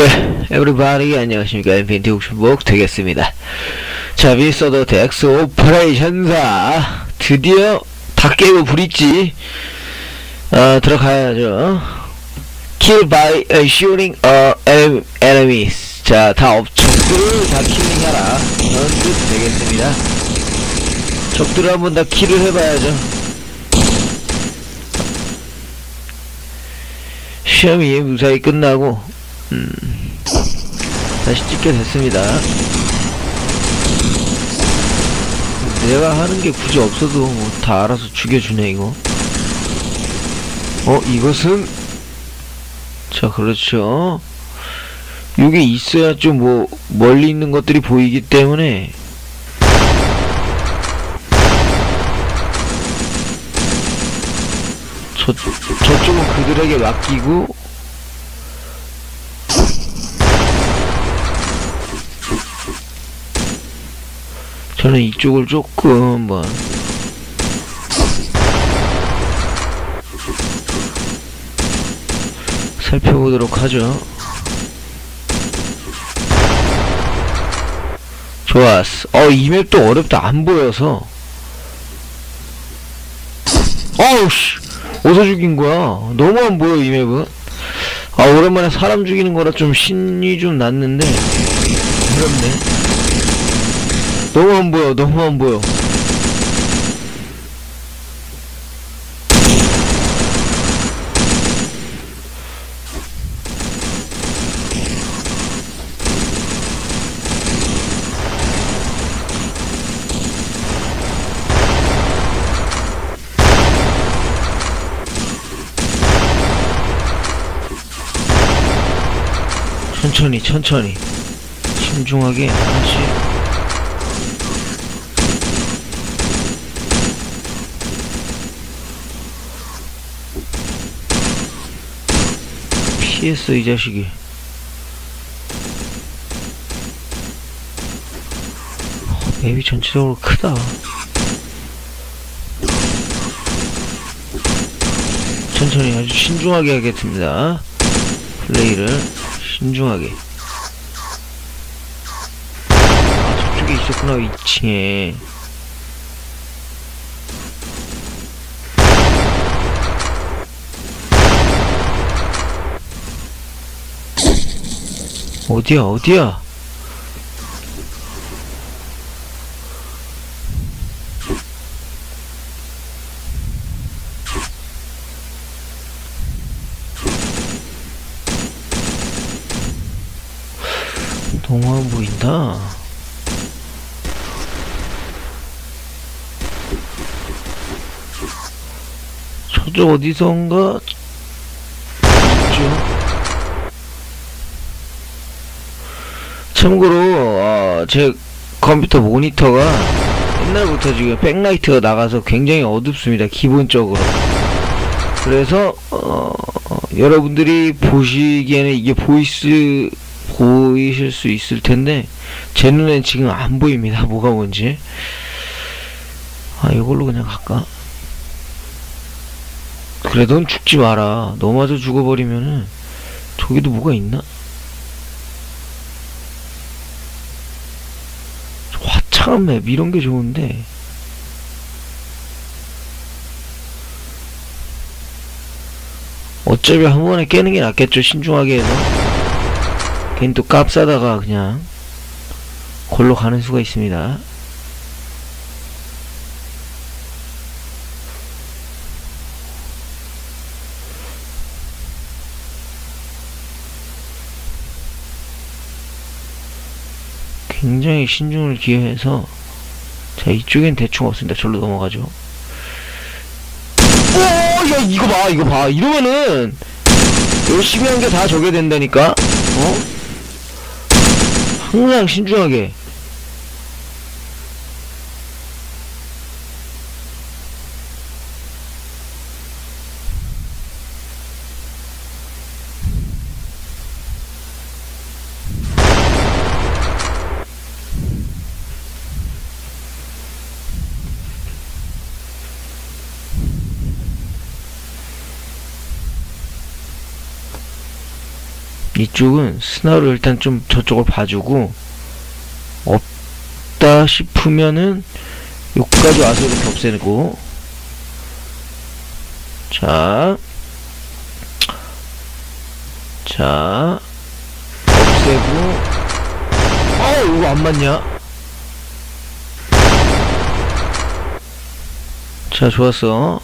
예, everybody 안녕하십니까 인피니티 옥션복 되겠습니다. 자, 미스터 덱스 오퍼레이션사 드디어 다 깨고 브릿지 어, 들어가야죠. Kill by uh, shooting uh, enem- enemies. 자, 다 업, 적들을 다 킬링해라. 그런 뜻 되겠습니다. 적들을 한번 다 킬을 해봐야죠. 시험이 무사히 끝나고 음, 다시 찍게 됐습니다. 내가 하는 게 굳이 없어도 뭐 다 알아서 죽여주네 이거. 어 이것은 자 그렇죠. 이게 있어야 좀 뭐 멀리 있는 것들이 보이기 때문에 저 저쪽은 그들에게 맡기고 저는 이쪽을 조금 한번 살펴보도록 하죠. 좋았어. 어, 이 맵도 어렵다. 안 보여서. 어우, 씨. 어디서 죽인 거야? 너무 안 보여, 이 맵은. 아, 오랜만에 사람 죽이는 거라 좀 신이 좀 났는데. 어렵네. 너무 안 보여, 너무 안 보여. 천천히, 천천히. 신중하게 하나씩. 피했어, 이 자식이. 어, 맵이 전체적으로 크다. 천천히 아주 신중하게 하겠습니다. 플레이를 신중하게. 아, 저쪽에 있었구나, 2층에. 어디야, 어디야? 동화 보인다. 저쪽 어디선가 참고로 어, 제 컴퓨터 모니터가 옛날부터 지금 백라이트가 나가서 굉장히 어둡습니다. 기본적으로. 그래서 어, 여러분들이 보시기에는 이게 보이스 보이실 수 있을 텐데 제 눈엔 지금 안 보입니다. 뭐가 뭔지. 아 이걸로 그냥 갈까? 그래 넌 죽지 마라. 너마저 죽어버리면은 저기도 뭐가 있나? 화창한 맵 이런 게 좋은데. 어차피 한 번에 깨는 게 낫겠죠 신중하게 해서. 괜히 또 깝싸다가 그냥 골로 가는 수가 있습니다 굉장히 신중을 기해서 자 이쪽엔 대충 없습니다. 절로 넘어가죠. 오야 이거 봐 이거 봐. 이러면은 열심히 한 게 다 저게 된다니까. 어? 항상 신중하게 이쪽은 스나로 일단 좀 저쪽을 봐주고 없다 싶으면은 여기까지 와서 이렇게 없애고 자, 자, 없애고, 어, 이거 안 맞냐? 자, 좋았어.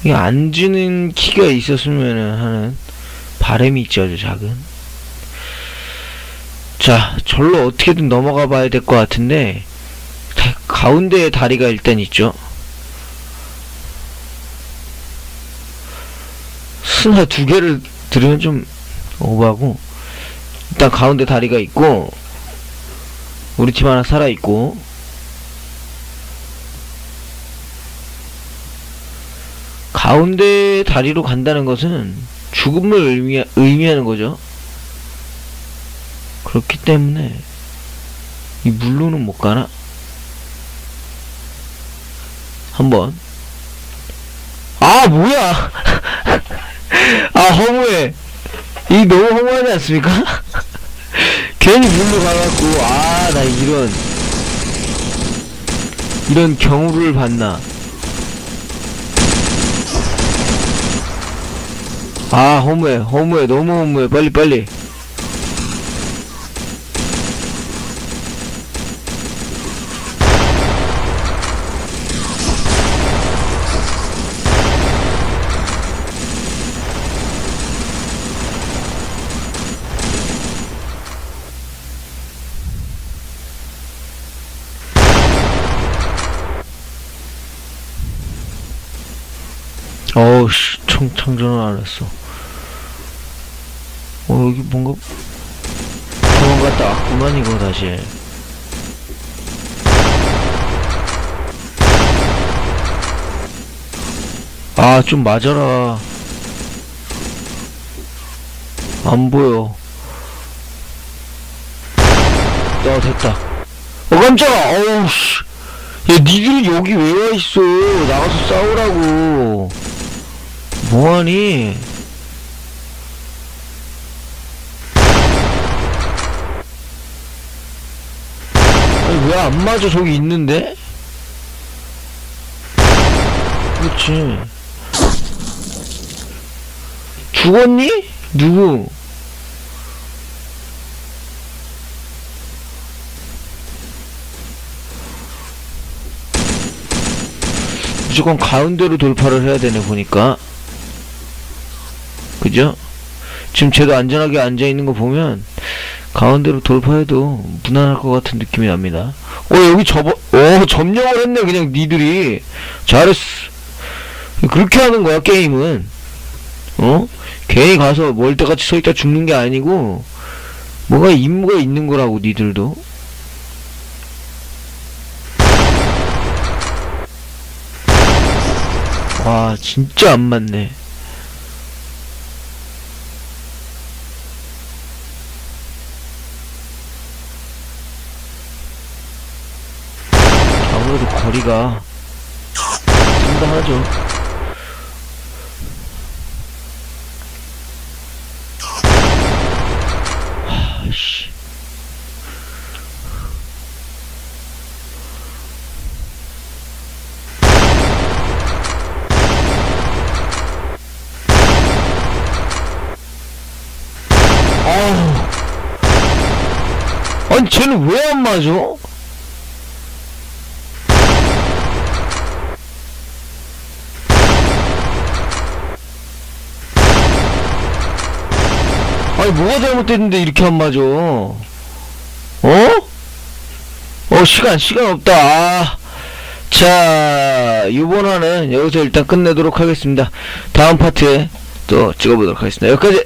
이게 안 주는 키가 있었으면 하는 바람이 있죠, 아주 작은. 자, 절로 어떻게든 넘어가 봐야 될 것 같은데, 다- 가운데에 다리가 일단 있죠. 스나 두 개를 들으면 좀 오버하고, 일단 가운데 다리가 있고, 우리 팀 하나 살아있고, 가운데 다리로 간다는 것은 죽음을 의미, 의미하는 거죠. 그렇기 때문에 이 물로는 못 가나? 한번 아 뭐야 아 허무해 이 너무 허무하지 않습니까? 괜히 물로 가갖고 아 나 이런 이런 경우를 봤나 아 허무해. 허무해. 너무 허무해. 빨리 빨리 어우 씨 청, 창전을 안 했어. 어 여기 뭔가 도망갔다 왔구만 이거 다시. 아 좀 맞아라. 안 보여. 어 됐다. 어 깜짝아! 어우 씨 야 니들은 여기 왜 와있어? 나가서 싸우라고 뭐하니 왜 안 맞아 저기 있는데? 그렇지 죽었니? 누구? 무조건 가운데로 돌파를 해야 되네 보니까 그죠? 지금 쟤도 안전하게 앉아있는 거 보면 가운데로 돌파해도 무난할 것 같은 느낌이 납니다. 어 여기 접어 어 점령을 했네 그냥 니들이. 잘했어. 그렇게 하는 거야 게임은. 어? 괜히 가서 멀때같이 서있다 죽는 게 아니고 뭐가 임무가 있는 거라고 니들도. 와 진짜 안 맞네 아무래도 거리가 상당하죠. 아니 쟤는 왜 안 맞아? 아니 뭐가 잘못됐는데 이렇게 안 맞아 어? 어 시간 시간 없다 아. 자 이번 화는 여기서 일단 끝내도록 하겠습니다 다음 파트에 또 찍어보도록 하겠습니다 여기까지